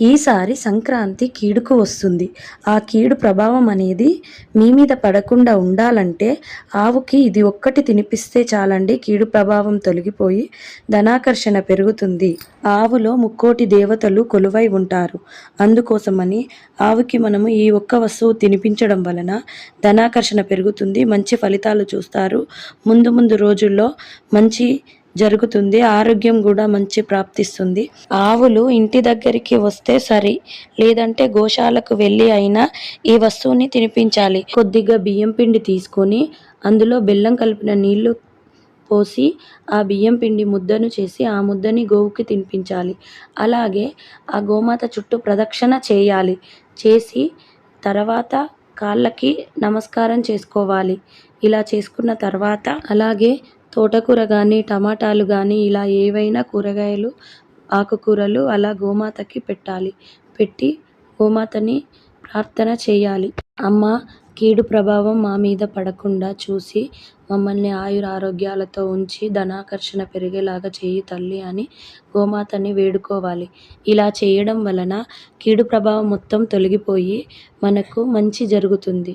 ఈసారి సంక్రాంతి కీడుకు వస్తుంది. ఆ కీడు ప్రభావం అనేది మీ మీద పడకుండా ఉండాలంటే ఆవుకి ఇది ఒక్కటి తినిపిస్తే చాలండి. కీడు ప్రభావం తొలగిపోయి ధనాకర్షణ పెరుగుతుంది. ఆవులో ముక్కోటి దేవతలు కొలువై ఉంటారు. అందుకోసమని ఆవుకి మనము ఈ ఒక్క వస్తువు తినిపించడం వలన ధనాకర్షణ పెరుగుతుంది. మంచి ఫలితాలు చూస్తారు. ముందు ముందు రోజుల్లో మంచి జరుగుతుంది ఆరోగ్యం కూడా మంచి ప్రాప్తిస్తుంది. ఆవులు ఇంటి దగ్గరికి వస్తే సరి లేదంటే గోశాలకు వెళ్ళి అయినా ఈ వస్తువుని తినిపించాలి. కొద్దిగా బియ్యం పిండి తీసుకొని అందులో బెల్లం కలిపిన నీళ్ళు పోసి ఆ బియ్యం పిండి ముద్దను చేసి ఆ ముద్దని గోవుకి తినిపించాలి. అలాగే ఆ గోమాత చుట్టూ ప్రదక్షిణ చేయాలి. చేసి తర్వాత కాళ్ళకి నమస్కారం చేసుకోవాలి. ఇలా చేసుకున్న తర్వాత అలాగే తోటకూర కానీ టమాటాలు కానీ ఇలా ఏవైనా కూరగాయలు ఆకుకూరలు అలా గోమాతకి పెట్టాలి. పెట్టి గోమాతని ప్రార్థన చేయాలి. అమ్మ కీడు ప్రభావం మా మీద పడకుండా చూసి మమ్మల్ని ఆయుర ఆరోగ్యాలతో ఉంచి ధనాకర్షణ పెరిగేలాగా చేయి తల్లి అని గోమాతని వేడుకోవాలి. ఇలా చేయడం వలన కీడు ప్రభావం మొత్తం తొలగిపోయి మనకు మంచి జరుగుతుంది.